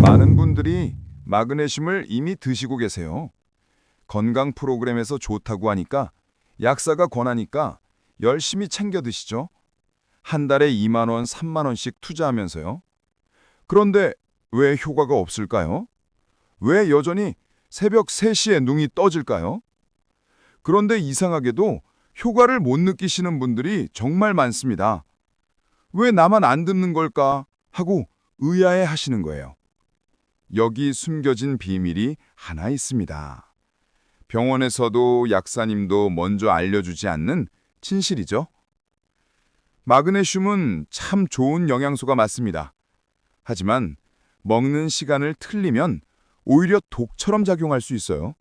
많은 분들이 마그네슘을 이미 드시고 계세요. 건강 프로그램에서 좋다고 하니까 약사가 권하니까 열심히 챙겨 드시죠. 한 달에 2만 원, 3만 원씩 투자하면서요. 그런데 왜 효과가 없을까요? 왜 여전히 새벽 3시에 눈이 떠질까요? 그런데 이상하게도 효과를 못 느끼시는 분들이 정말 많습니다. 왜 나만 안 듣는 걸까 하고 의아해 하시는 거예요. 여기 숨겨진 비밀이 하나 있습니다. 병원에서도 약사님도 먼저 알려주지 않는 진실이죠. 마그네슘은 참 좋은 영양소가 맞습니다. 하지만 먹는 시간을 틀리면 오히려 독처럼 작용할 수 있어요.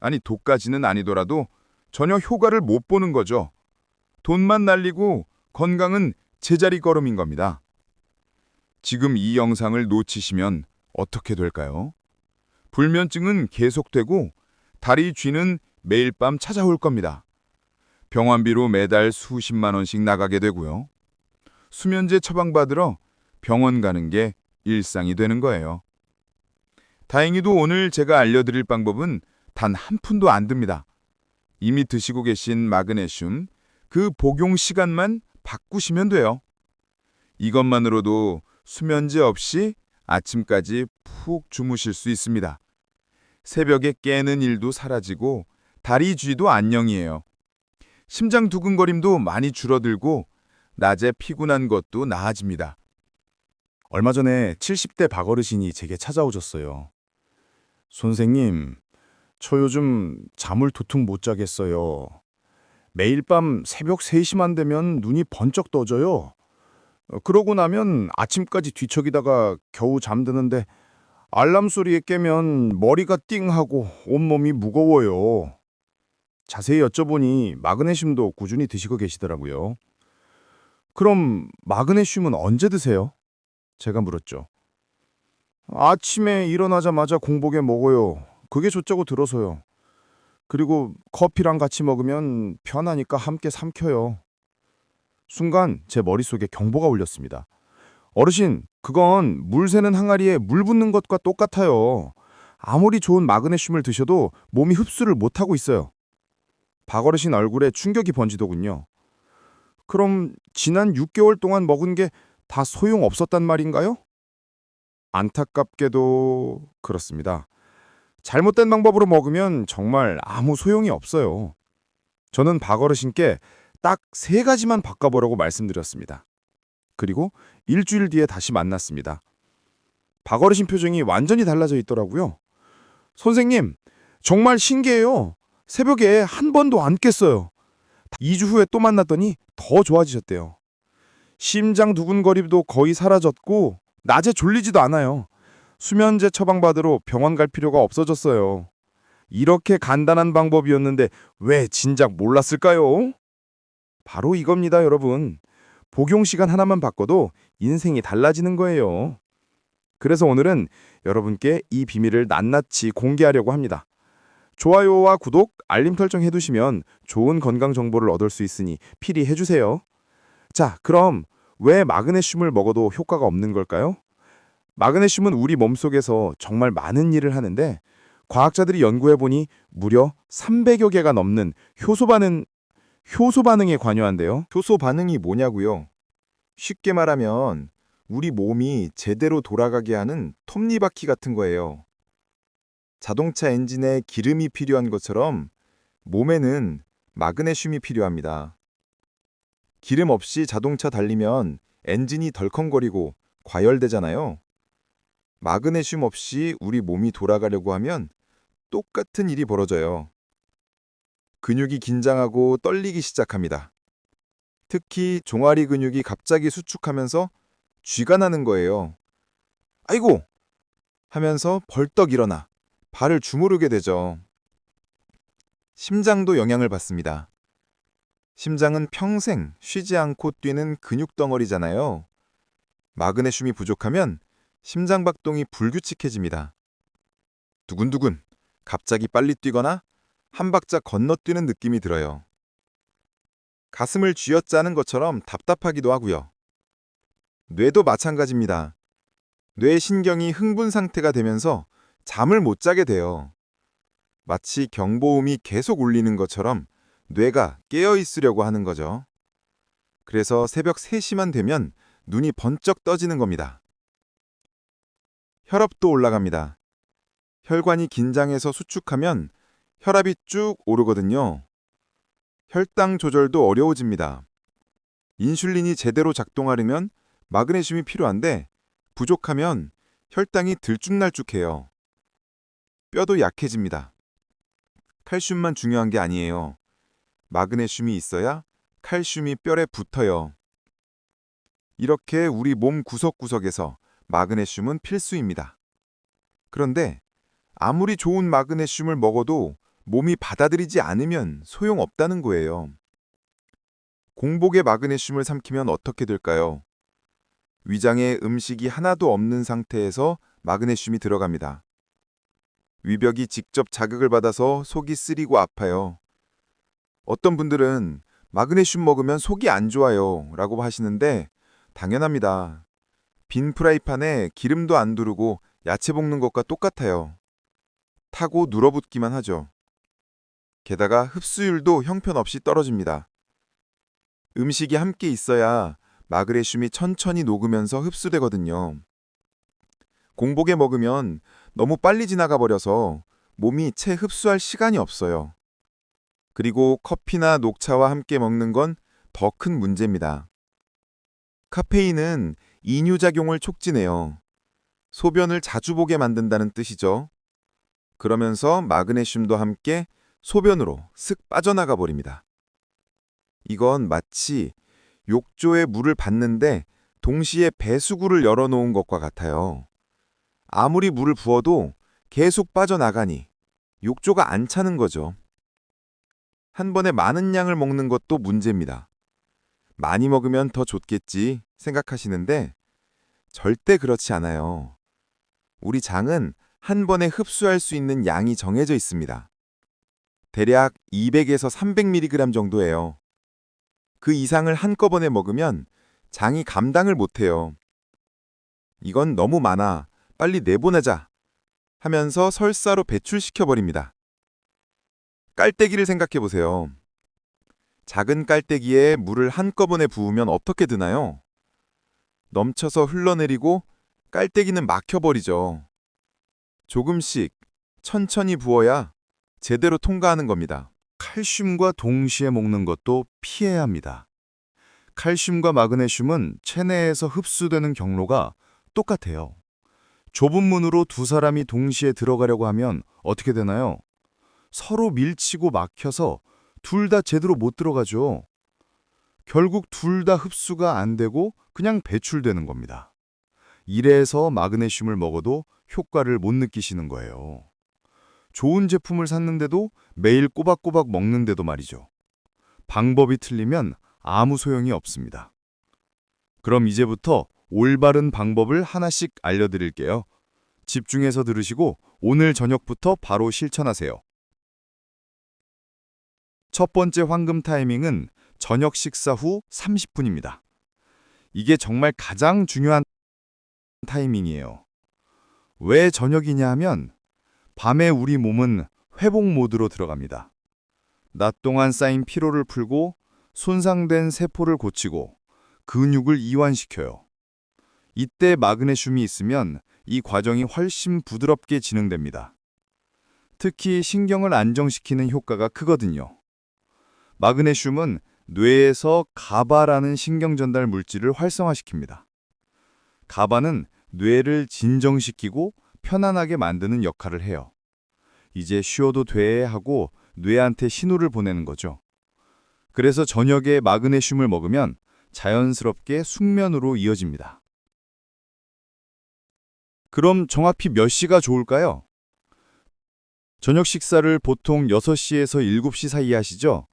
아니 독까지는 아니더라도 전혀 효과를 못 보는 거죠. 돈만 날리고 건강은 제자리 걸음인 겁니다. 지금 이 영상을 놓치시면 어떻게 될까요? 불면증은 계속되고 다리 쥐는 매일 밤 찾아올 겁니다. 병원비로 매달 수십만 원씩 나가게 되고요. 수면제 처방받으러 병원 가는 게 일상이 되는 거예요. 다행히도 오늘 제가 알려드릴 방법은 단 한 푼도 안 듭니다. 이미 드시고 계신 마그네슘, 그 복용 시간만 바꾸시면 돼요. 이것만으로도 수면제 없이 아침까지 푹 주무실 수 있습니다. 새벽에 깨는 일도 사라지고 다리 쥐도 안녕이에요. 심장 두근거림도 많이 줄어들고 낮에 피곤한 것도 나아집니다. 얼마 전에 70대 박어르신이 제게 찾아오셨어요. 선생님, 저 요즘 잠을 도통 못 자겠어요. 매일 밤 새벽 3시만 되면 눈이 번쩍 떠져요. 어, 그러고 나면 아침까지 뒤척이다가 겨우 잠드는데 알람 소리에 깨면 머리가 띵하고 온몸이 무거워요. 자세히 여쭤보니 마그네슘도 꾸준히 드시고 계시더라고요. 그럼 마그네슘은 언제 드세요? 제가 물었죠. 아침에 일어나자마자 공복에 먹어요. 그게 좋다고 들어서요. 그리고 커피랑 같이 먹으면 편하니까 함께 삼켜요. 순간 제 머릿속에 경보가 울렸습니다. 어르신, 그건 물 새는 항아리에 물 붓는 것과 똑같아요. 아무리 좋은 마그네슘을 드셔도 몸이 흡수를 못하고 있어요. 박어르신 얼굴에 충격이 번지더군요. 그럼 지난 6개월 동안 먹은 게 다 소용없었단 말인가요? 안타깝게도 그렇습니다. 잘못된 방법으로 먹으면 정말 아무 소용이 없어요. 저는 박어르신께 딱 세 가지만 바꿔보라고 말씀드렸습니다. 그리고 일주일 뒤에 다시 만났습니다. 박어르신 표정이 완전히 달라져 있더라고요. 선생님, 정말 신기해요. 새벽에 한 번도 안 깼어요. 2주 후에 또 만났더니 더 좋아지셨대요. 심장 두근거림도 거의 사라졌고 낮에 졸리지도 않아요. 수면제 처방받으러 병원 갈 필요가 없어졌어요. 이렇게 간단한 방법이었는데 왜 진작 몰랐을까요? 바로 이겁니다, 여러분. 복용 시간 하나만 바꿔도 인생이 달라지는 거예요. 그래서 오늘은 여러분께 이 비밀을 낱낱이 공개하려고 합니다. 좋아요와 구독, 알림 설정 해두시면 좋은 건강 정보를 얻을 수 있으니 필히 해주세요. 자, 그럼 왜 마그네슘을 먹어도 효과가 없는 걸까요? 마그네슘은 우리 몸속에서 정말 많은 일을 하는데 과학자들이 연구해보니 무려 300여 개가 넘는 효소 반응, 효소 반응에 관여한대요. 효소 반응이 뭐냐고요? 쉽게 말하면 우리 몸이 제대로 돌아가게 하는 톱니바퀴 같은 거예요. 자동차 엔진에 기름이 필요한 것처럼 몸에는 마그네슘이 필요합니다. 기름 없이 자동차 달리면 엔진이 덜컹거리고 과열되잖아요. 마그네슘 없이 우리 몸이 돌아가려고 하면 똑같은 일이 벌어져요. 근육이 긴장하고 떨리기 시작합니다. 특히 종아리 근육이 갑자기 수축하면서 쥐가 나는 거예요. 아이고! 하면서 벌떡 일어나 발을 주무르게 되죠. 심장도 영향을 받습니다. 심장은 평생 쉬지 않고 뛰는 근육 덩어리잖아요. 마그네슘이 부족하면 심장 박동이 불규칙해집니다. 두근두근, 갑자기 빨리 뛰거나 한 박자 건너뛰는 느낌이 들어요. 가슴을 쥐어짜는 것처럼 답답하기도 하고요. 뇌도 마찬가지입니다. 뇌 신경이 흥분 상태가 되면서 잠을 못 자게 돼요. 마치 경보음이 계속 울리는 것처럼 뇌가 깨어 있으려고 하는 거죠. 그래서 새벽 3시만 되면 눈이 번쩍 떠지는 겁니다. 혈압도 올라갑니다. 혈관이 긴장해서 수축하면 혈압이 쭉 오르거든요. 혈당 조절도 어려워집니다. 인슐린이 제대로 작동하려면 마그네슘이 필요한데 부족하면 혈당이 들쭉날쭉해요. 뼈도 약해집니다. 칼슘만 중요한 게 아니에요. 마그네슘이 있어야 칼슘이 뼈에 붙어요. 이렇게 우리 몸 구석구석에서 마그네슘은 필수입니다. 그런데 아무리 좋은 마그네슘을 먹어도 몸이 받아들이지 않으면 소용없다는 거예요. 공복에 마그네슘을 삼키면 어떻게 될까요? 위장에 음식이 하나도 없는 상태에서 마그네슘이 들어갑니다. 위벽이 직접 자극을 받아서 속이 쓰리고 아파요. 어떤 분들은 마그네슘 먹으면 속이 안 좋아요 라고 하시는데 당연합니다. 빈 프라이팬에 기름도 안 두르고 야채 볶는 것과 똑같아요. 타고 눌어붙기만 하죠. 게다가 흡수율도 형편없이 떨어집니다. 음식이 함께 있어야 마그네슘이 천천히 녹으면서 흡수되거든요. 공복에 먹으면 너무 빨리 지나가 버려서 몸이 채 흡수할 시간이 없어요. 그리고 커피나 녹차와 함께 먹는 건 더 큰 문제입니다. 카페인은 이뇨작용을 촉진해요. 소변을 자주 보게 만든다는 뜻이죠. 그러면서 마그네슘도 함께 소변으로 슥 빠져나가 버립니다. 이건 마치 욕조에 물을 받는데 동시에 배수구를 열어놓은 것과 같아요. 아무리 물을 부어도 계속 빠져나가니 욕조가 안 차는 거죠. 한 번에 많은 양을 먹는 것도 문제입니다. 많이 먹으면 더 좋겠지 생각하시는데 절대 그렇지 않아요. 우리 장은 한 번에 흡수할 수 있는 양이 정해져 있습니다. 대략 200에서 300mg 정도예요. 그 이상을 한꺼번에 먹으면 장이 감당을 못해요. 이건 너무 많아. 빨리 내보내자. 하면서 설사로 배출시켜 버립니다. 깔때기를 생각해 보세요. 작은 깔때기에 물을 한꺼번에 부으면 어떻게 드나요? 넘쳐서 흘러내리고 깔때기는 막혀버리죠. 조금씩 천천히 부어야 제대로 통과하는 겁니다. 칼슘과 동시에 먹는 것도 피해야 합니다. 칼슘과 마그네슘은 체내에서 흡수되는 경로가 똑같아요. 좁은 문으로 두 사람이 동시에 들어가려고 하면 어떻게 되나요? 서로 밀치고 막혀서 둘 다 제대로 못 들어가죠. 결국 둘 다 흡수가 안 되고 그냥 배출되는 겁니다. 이래서 마그네슘을 먹어도 효과를 못 느끼시는 거예요. 좋은 제품을 샀는데도 매일 꼬박꼬박 먹는데도 말이죠. 방법이 틀리면 아무 소용이 없습니다. 그럼 이제부터 올바른 방법을 하나씩 알려드릴게요. 집중해서 들으시고 오늘 저녁부터 바로 실천하세요. 첫 번째 황금 타이밍은 저녁 식사 후 30분입니다. 이게 정말 가장 중요한 타이밍이에요. 왜 저녁이냐 하면 밤에 우리 몸은 회복 모드로 들어갑니다. 낮 동안 쌓인 피로를 풀고 손상된 세포를 고치고 근육을 이완시켜요. 이때 마그네슘이 있으면 이 과정이 훨씬 부드럽게 진행됩니다. 특히 신경을 안정시키는 효과가 크거든요. 마그네슘은 뇌에서 가바라는 신경 전달 물질을 활성화시킵니다. 가바는 뇌를 진정시키고 편안하게 만드는 역할을 해요. 이제 쉬어도 돼 하고 뇌한테 신호를 보내는 거죠. 그래서 저녁에 마그네슘을 먹으면 자연스럽게 숙면으로 이어집니다. 그럼 정확히 몇 시가 좋을까요? 저녁 식사를 보통 6시에서 7시 사이에 하시죠?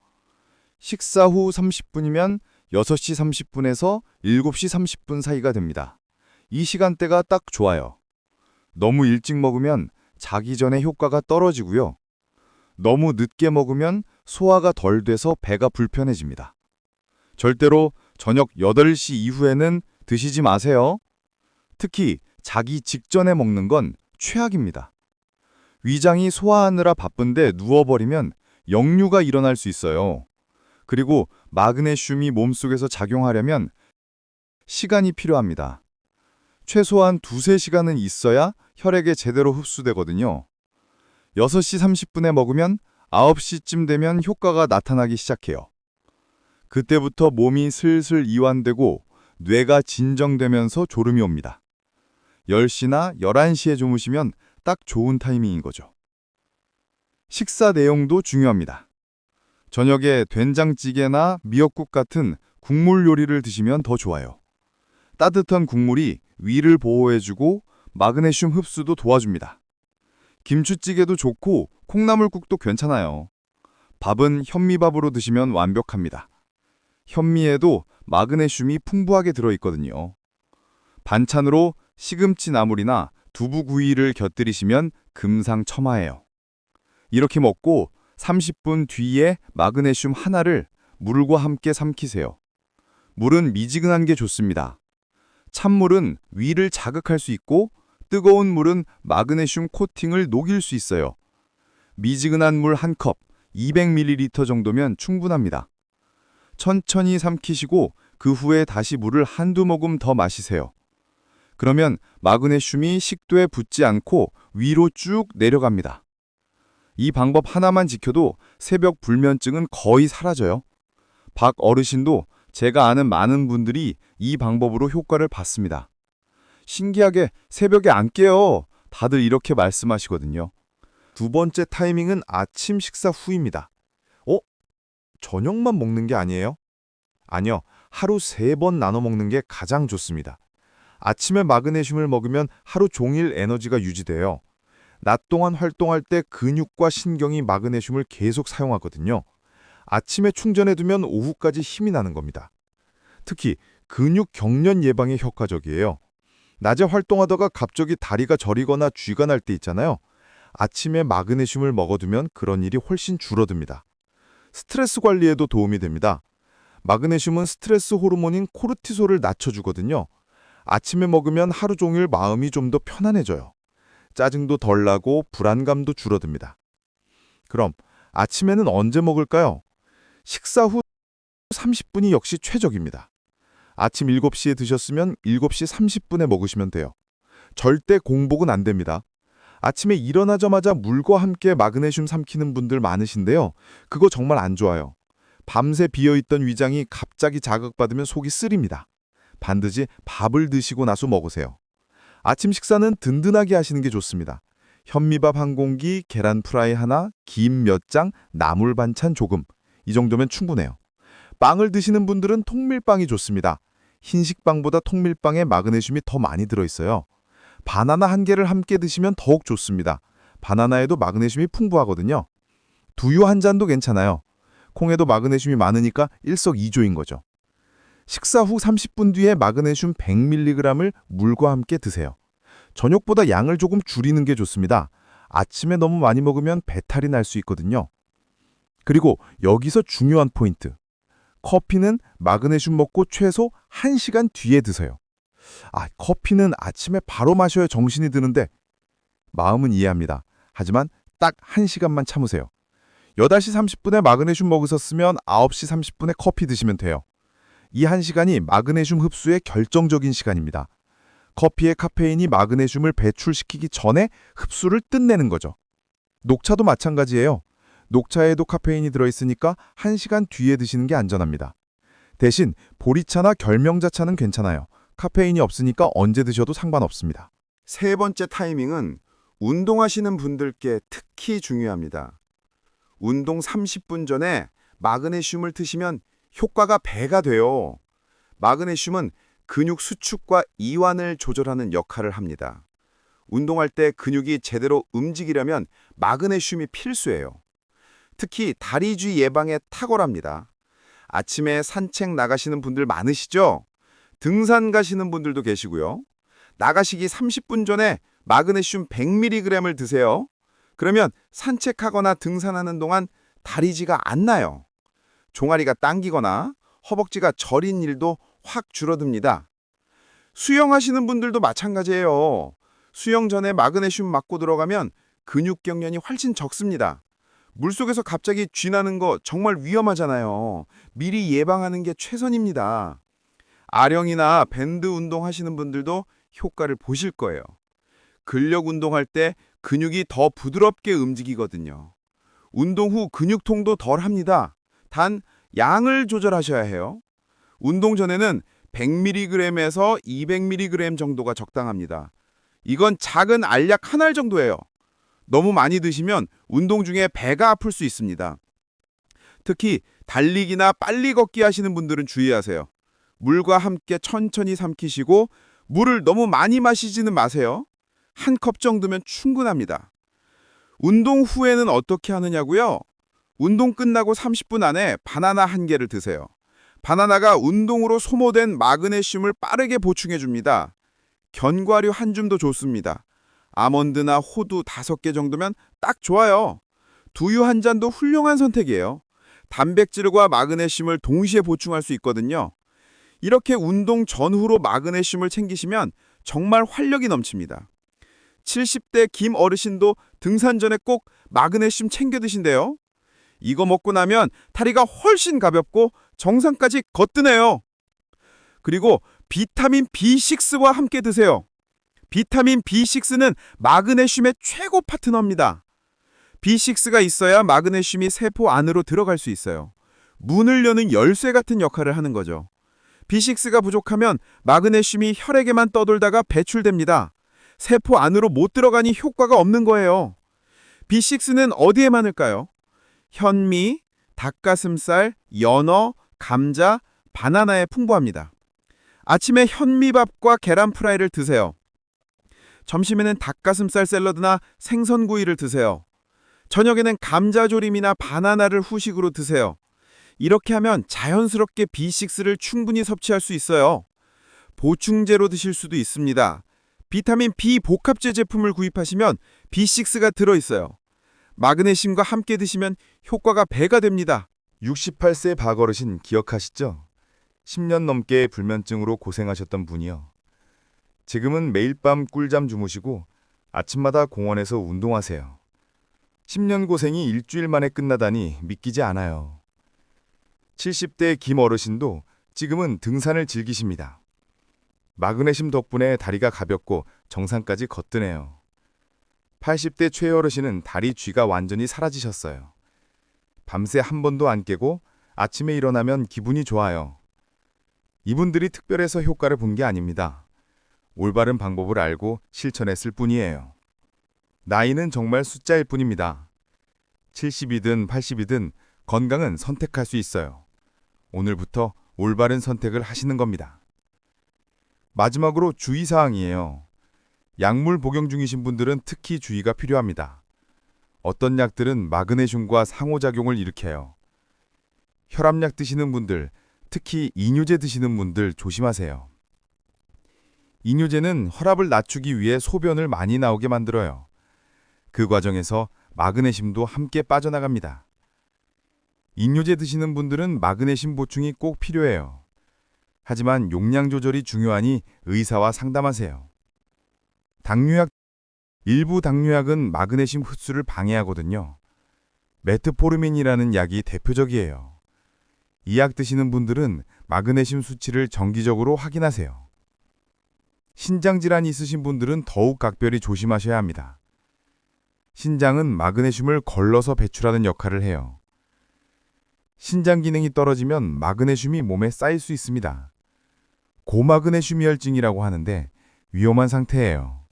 식사 후 30분이면 6시 30분에서 7시 30분 사이가 됩니다. 이 시간대가 딱 좋아요. 너무 일찍 먹으면 자기 전에 효과가 떨어지고요. 너무 늦게 먹으면 소화가 덜 돼서 배가 불편해집니다. 절대로 저녁 8시 이후에는 드시지 마세요. 특히 자기 직전에 먹는 건 최악입니다. 위장이 소화하느라 바쁜데 누워버리면 역류가 일어날 수 있어요. 그리고 마그네슘이 몸속에서 작용하려면 시간이 필요합니다. 최소한 두세 시간은 있어야 혈액에 제대로 흡수되거든요. 6시 30분에 먹으면 9시쯤 되면 효과가 나타나기 시작해요. 그때부터 몸이 슬슬 이완되고 뇌가 진정되면서 졸음이 옵니다. 10시나 11시에 주무시면 딱 좋은 타이밍인 거죠. 식사 내용도 중요합니다. 저녁에 된장찌개나 미역국 같은 국물 요리를 드시면 더 좋아요. 따뜻한 국물이 위를 보호해주고 마그네슘 흡수도 도와줍니다. 김치찌개도 좋고 콩나물국도 괜찮아요. 밥은 현미밥으로 드시면 완벽합니다. 현미에도 마그네슘이 풍부하게 들어있거든요. 반찬으로 시금치 나물이나 두부구이를 곁들이시면 금상첨화예요. 이렇게 먹고 30분 뒤에 마그네슘 하나를 물과 함께 삼키세요. 물은 미지근한 게 좋습니다. 찬물은 위를 자극할 수 있고 뜨거운 물은 마그네슘 코팅을 녹일 수 있어요. 미지근한 물 한 컵, 200ml 정도면 충분합니다. 천천히 삼키시고 그 후에 다시 물을 한두 모금 더 마시세요. 그러면 마그네슘이 식도에 붙지 않고 위로 쭉 내려갑니다. 이 방법 하나만 지켜도 새벽 불면증은 거의 사라져요. 박 어르신도 제가 아는 많은 분들이 이 방법으로 효과를 봤습니다. 신기하게 새벽에 안 깨요. 다들 이렇게 말씀하시거든요. 두 번째 타이밍은 아침 식사 후입니다. 어? 저녁만 먹는 게 아니에요? 아니요. 하루 세 번 나눠 먹는 게 가장 좋습니다. 아침에 마그네슘을 먹으면 하루 종일 에너지가 유지돼요. 낮 동안 활동할 때 근육과 신경이 마그네슘을 계속 사용하거든요. 아침에 충전해두면 오후까지 힘이 나는 겁니다. 특히 근육 경련 예방에 효과적이에요. 낮에 활동하다가 갑자기 다리가 저리거나 쥐가 날 때 있잖아요. 아침에 마그네슘을 먹어두면 그런 일이 훨씬 줄어듭니다. 스트레스 관리에도 도움이 됩니다. 마그네슘은 스트레스 호르몬인 코르티솔을 낮춰주거든요. 아침에 먹으면 하루 종일 마음이 좀 더 편안해져요. 짜증도 덜 나고 불안감도 줄어듭니다. 그럼 아침에는 언제 먹을까요? 식사 후 30분이 역시 최적입니다. 아침 7시에 드셨으면 7시 30분에 먹으시면 돼요. 절대 공복은 안 됩니다. 아침에 일어나자마자 물과 함께 마그네슘 삼키는 분들 많으신데요. 그거 정말 안 좋아요. 밤새 비어있던 위장이 갑자기 자극받으면 속이 쓰립니다. 반드시 밥을 드시고 나서 먹으세요. 아침 식사는 든든하게 하시는 게 좋습니다. 현미밥 한 공기, 계란 프라이 하나, 김 몇 장, 나물 반찬 조금. 이 정도면 충분해요. 빵을 드시는 분들은 통밀빵이 좋습니다. 흰식빵보다 통밀빵에 마그네슘이 더 많이 들어있어요. 바나나 한 개를 함께 드시면 더욱 좋습니다. 바나나에도 마그네슘이 풍부하거든요. 두유 한 잔도 괜찮아요. 콩에도 마그네슘이 많으니까 일석이조인 거죠. 식사 후 30분 뒤에 마그네슘 100mg을 물과 함께 드세요. 저녁보다 양을 조금 줄이는 게 좋습니다. 아침에 너무 많이 먹으면 배탈이 날 수 있거든요. 그리고 여기서 중요한 포인트. 커피는 마그네슘 먹고 최소 1시간 뒤에 드세요. 아, 커피는 아침에 바로 마셔야 정신이 드는데 마음은 이해합니다. 하지만 딱 1시간만 참으세요. 8시 30분에 마그네슘 먹으셨으면 9시 30분에 커피 드시면 돼요. 이 1시간이 마그네슘 흡수의 결정적인 시간입니다. 커피의 카페인이 마그네슘을 배출시키기 전에 흡수를 끝내는 거죠. 녹차도 마찬가지예요. 녹차에도 카페인이 들어있으니까 1시간 뒤에 드시는 게 안전합니다. 대신 보리차나 결명자차는 괜찮아요. 카페인이 없으니까 언제 드셔도 상관없습니다. 세 번째 타이밍은 운동하시는 분들께 특히 중요합니다. 운동 30분 전에 마그네슘을 드시면 효과가 배가 돼요. 마그네슘은 근육 수축과 이완을 조절하는 역할을 합니다. 운동할 때 근육이 제대로 움직이려면 마그네슘이 필수예요. 특히 다리쥐 예방에 탁월합니다. 아침에 산책 나가시는 분들 많으시죠? 등산 가시는 분들도 계시고요. 나가시기 30분 전에 마그네슘 100mg을 드세요. 그러면 산책하거나 등산하는 동안 다리지가 안 나요. 종아리가 당기거나 허벅지가 저린 일도 확 줄어듭니다. 수영하시는 분들도 마찬가지예요. 수영 전에 마그네슘 맞고 들어가면 근육 경련이 훨씬 적습니다. 물속에서 갑자기 쥐나는 거 정말 위험하잖아요. 미리 예방하는 게 최선입니다. 아령이나 밴드 운동 하시는 분들도 효과를 보실 거예요. 근력 운동할 때 근육이 더 부드럽게 움직이거든요. 운동 후 근육통도 덜 합니다. 단 양을 조절하셔야 해요. 운동 전에는 100mg에서 200mg 정도가 적당합니다. 이건 작은 알약 한 알 정도예요. 너무 많이 드시면 운동 중에 배가 아플 수 있습니다. 특히 달리기나 빨리 걷기 하시는 분들은 주의하세요. 물과 함께 천천히 삼키시고 물을 너무 많이 마시지는 마세요. 한 컵 정도면 충분합니다. 운동 후에는 어떻게 하느냐고요? 운동 끝나고 30분 안에 바나나 한 개를 드세요. 바나나가 운동으로 소모된 마그네슘을 빠르게 보충해 줍니다. 견과류 한 줌도 좋습니다. 아몬드나 호두 다섯 개 정도면 딱 좋아요. 두유 한 잔도 훌륭한 선택이에요. 단백질과 마그네슘을 동시에 보충할 수 있거든요. 이렇게 운동 전후로 마그네슘을 챙기시면 정말 활력이 넘칩니다. 70대 김 어르신도 등산 전에 꼭 마그네슘 챙겨 드신대요. 이거 먹고 나면 다리가 훨씬 가볍고 정상까지 거뜬해요. 그리고 비타민 B6와 함께 드세요. 비타민 B6는 마그네슘의 최고 파트너입니다. B6가 있어야 마그네슘이 세포 안으로 들어갈 수 있어요. 문을 여는 열쇠 같은 역할을 하는 거죠. B6가 부족하면 마그네슘이 혈액에만 떠돌다가 배출됩니다. 세포 안으로 못 들어가니 효과가 없는 거예요. B6는 어디에 많을까요? 현미, 닭가슴살, 연어, 감자, 바나나에 풍부합니다. 아침에 현미밥과 계란 프라이를 드세요. 점심에는 닭가슴살 샐러드나 생선구이를 드세요. 저녁에는 감자조림이나 바나나를 후식으로 드세요. 이렇게 하면 자연스럽게 B6를 충분히 섭취할 수 있어요. 보충제로 드실 수도 있습니다. 비타민 B 복합제 제품을 구입하시면 B6가 들어있어요. 마그네슘과 함께 드시면 효과가 배가 됩니다. 68세 박어르신 기억하시죠? 10년 넘게 불면증으로 고생하셨던 분이요. 지금은 매일 밤 꿀잠 주무시고 아침마다 공원에서 운동하세요. 10년 고생이 일주일 만에 끝나다니 믿기지 않아요. 70대 김 어르신도 지금은 등산을 즐기십니다. 마그네슘 덕분에 다리가 가볍고 정상까지 거뜬해요. 80대 최 어르신은 다리 쥐가 완전히 사라지셨어요. 밤새 한 번도 안 깨고 아침에 일어나면 기분이 좋아요. 이분들이 특별해서 효과를 본 게 아닙니다. 올바른 방법을 알고 실천했을 뿐이에요. 나이는 정말 숫자일 뿐입니다. 70이든 80이든 건강은 선택할 수 있어요. 오늘부터 올바른 선택을 하시는 겁니다. 마지막으로 주의사항이에요. 약물 복용 중이신 분들은 특히 주의가 필요합니다. 어떤 약들은 마그네슘과 상호작용을 일으켜요. 혈압약 드시는 분들, 특히 이뇨제 드시는 분들 조심하세요. 이뇨제는 혈압을 낮추기 위해 소변을 많이 나오게 만들어요. 그 과정에서 마그네슘도 함께 빠져나갑니다. 이뇨제 드시는 분들은 마그네슘 보충이 꼭 필요해요. 하지만 용량 조절이 중요하니 의사와 상담하세요. 당뇨약 일부 당뇨약은 마그네슘 흡수를 방해하거든요. 메트포르민이라는 약이 대표적이에요. 이 약 드시는 분들은 마그네슘 수치를 정기적으로 확인하세요. 신장 질환이 있으신 분들은 더욱 각별히 조심하셔야 합니다. 신장은 마그네슘을 걸러서 배출하는 역할을 해요. 신장 기능이 떨어지면 마그네슘이 몸에 쌓일 수 있습니다. 고마그네슘혈증이라고 하는데 위험한 상태예요.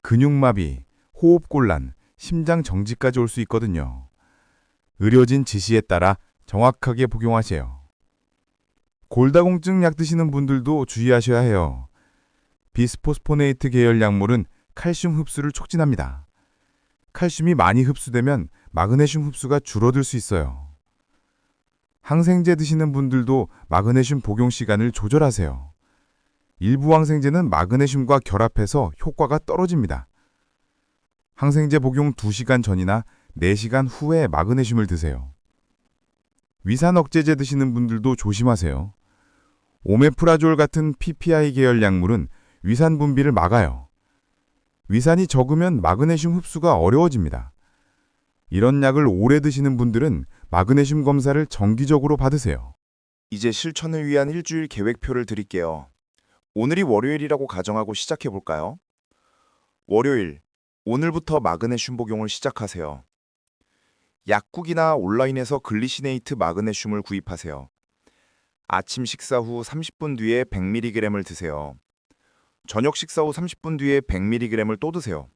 근육마비, 호흡곤란, 심장 정지까지 올 수 있거든요. 의료진 지시에 따라 정확하게 복용하세요. 골다공증 약 드시는 분들도 주의하셔야 해요. 비스포스포네이트 계열 약물은 칼슘 흡수를 촉진합니다. 칼슘이 많이 흡수되면 마그네슘 흡수가 줄어들 수 있어요. 항생제 드시는 분들도 마그네슘 복용 시간을 조절하세요. 일부 항생제는 마그네슘과 결합해서 효과가 떨어집니다. 항생제 복용 2시간 전이나 4시간 후에 마그네슘을 드세요. 위산 억제제 드시는 분들도 조심하세요. 오메프라졸 같은 PPI 계열 약물은 위산 분비를 막아요. 위산이 적으면 마그네슘 흡수가 어려워집니다. 이런 약을 오래 드시는 분들은 마그네슘 검사를 정기적으로 받으세요. 이제 실천을 위한 일주일 계획표를 드릴게요. 오늘이 월요일이라고 가정하고 시작해 볼까요? 월요일, 오늘부터 마그네슘 복용을 시작하세요. 약국이나 온라인에서 글리시네이트 마그네슘을 구입하세요. 아침 식사 후 30분 뒤에 100mg을 드세요. 저녁 식사 후 30분 뒤에 100mg을 또 드세요.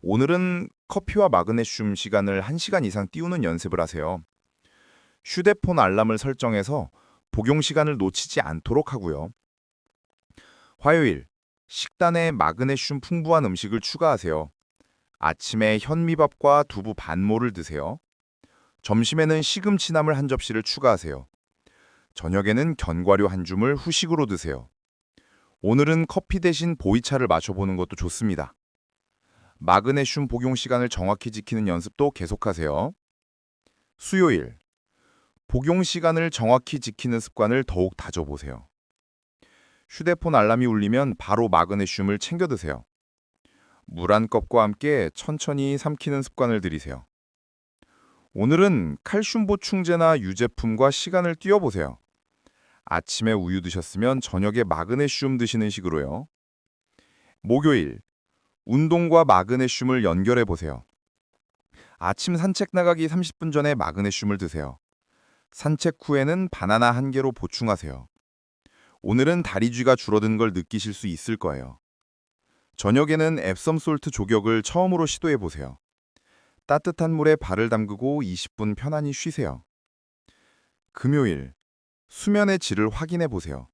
오늘은 커피와 마그네슘 시간을 1시간 이상 띄우는 연습을 하세요. 휴대폰 알람을 설정해서 복용 시간을 놓치지 않도록 하고요. 화요일, 식단에 마그네슘 풍부한 음식을 추가하세요. 아침에 현미밥과 두부 반모를 드세요. 점심에는 시금치나물 한 접시를 추가하세요. 저녁에는 견과류 한 줌을 후식으로 드세요. 오늘은 커피 대신 보이차를 마셔보는 것도 좋습니다. 마그네슘 복용 시간을 정확히 지키는 연습도 계속하세요. 수요일, 복용 시간을 정확히 지키는 습관을 더욱 다져보세요. 휴대폰 알람이 울리면 바로 마그네슘을 챙겨 드세요. 물 한 컵과 함께 천천히 삼키는 습관을 들이세요. 오늘은 칼슘 보충제나 유제품과 시간을 띄워보세요. 아침에 우유 드셨으면 저녁에 마그네슘 드시는 식으로요. 목요일, 운동과 마그네슘을 연결해 보세요. 아침 산책 나가기 30분 전에 마그네슘을 드세요. 산책 후에는 바나나 한 개로 보충하세요. 오늘은 다리쥐가 줄어든 걸 느끼실 수 있을 거예요. 저녁에는 앱섬 솔트 조격을 처음으로 시도해 보세요. 따뜻한 물에 발을 담그고 20분 편안히 쉬세요. 금요일, 수면의 질을 확인해 보세요.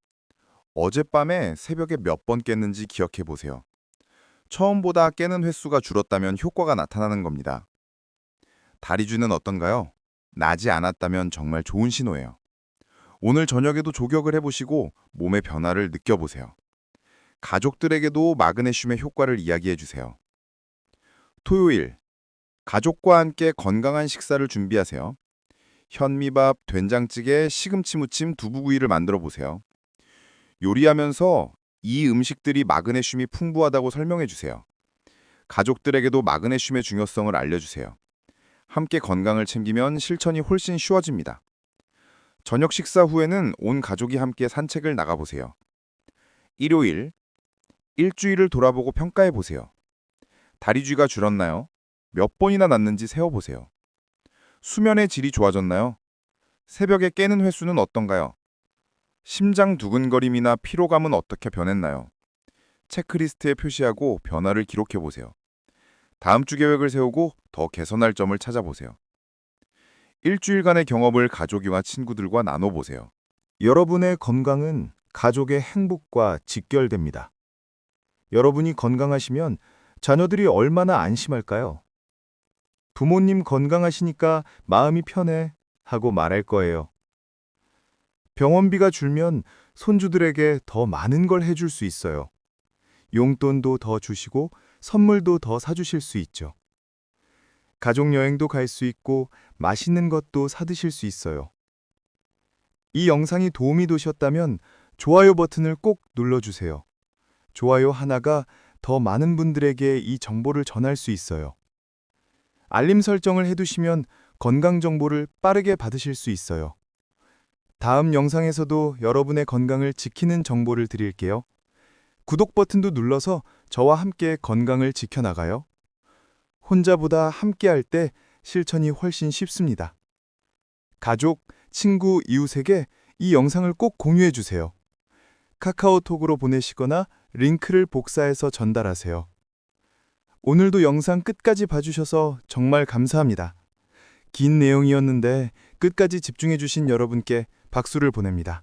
어젯밤에 새벽에 몇 번 깼는지 기억해 보세요. 처음보다 깨는 횟수가 줄었다면 효과가 나타나는 겁니다. 다리쥐는 어떤가요? 나지 않았다면 정말 좋은 신호예요. 오늘 저녁에도 조격을 해보시고 몸의 변화를 느껴보세요. 가족들에게도 마그네슘의 효과를 이야기해 주세요. 토요일, 가족과 함께 건강한 식사를 준비하세요. 현미밥, 된장찌개, 시금치 무침, 두부구이를 만들어 보세요. 요리하면서 이 음식들이 마그네슘이 풍부하다고 설명해 주세요. 가족들에게도 마그네슘의 중요성을 알려주세요. 함께 건강을 챙기면 실천이 훨씬 쉬워집니다. 저녁 식사 후에는 온 가족이 함께 산책을 나가보세요. 일요일, 일주일을 돌아보고 평가해 보세요. 다리쥐가 줄었나요? 몇 번이나 났는지 세어보세요. 수면의 질이 좋아졌나요? 새벽에 깨는 횟수는 어떤가요? 심장 두근거림이나 피로감은 어떻게 변했나요? 체크리스트에 표시하고 변화를 기록해 보세요. 다음 주 계획을 세우고 더 개선할 점을 찾아보세요. 일주일간의 경험을 가족이와 친구들과 나눠보세요. 여러분의 건강은 가족의 행복과 직결됩니다. 여러분이 건강하시면 자녀들이 얼마나 안심할까요? 부모님 건강하시니까 마음이 편해 하고 말할 거예요. 병원비가 줄면 손주들에게 더 많은 걸 해줄 수 있어요. 용돈도 더 주시고 선물도 더 사주실 수 있죠. 가족 여행도 갈 수 있고 맛있는 것도 사드실 수 있어요. 이 영상이 도움이 되셨다면 좋아요 버튼을 꼭 눌러주세요. 좋아요 하나가 더 많은 분들에게 이 정보를 전할 수 있어요. 알림 설정을 해두시면 건강 정보를 빠르게 받으실 수 있어요. 다음 영상에서도 여러분의 건강을 지키는 정보를 드릴게요. 구독 버튼도 눌러서 저와 함께 건강을 지켜나가요. 혼자보다 함께할 때 실천이 훨씬 쉽습니다. 가족, 친구, 이웃에게 이 영상을 꼭 공유해 주세요. 카카오톡으로 보내시거나 링크를 복사해서 전달하세요. 오늘도 영상 끝까지 봐주셔서 정말 감사합니다. 긴 내용이었는데 끝까지 집중해 주신 여러분께 박수를 보냅니다.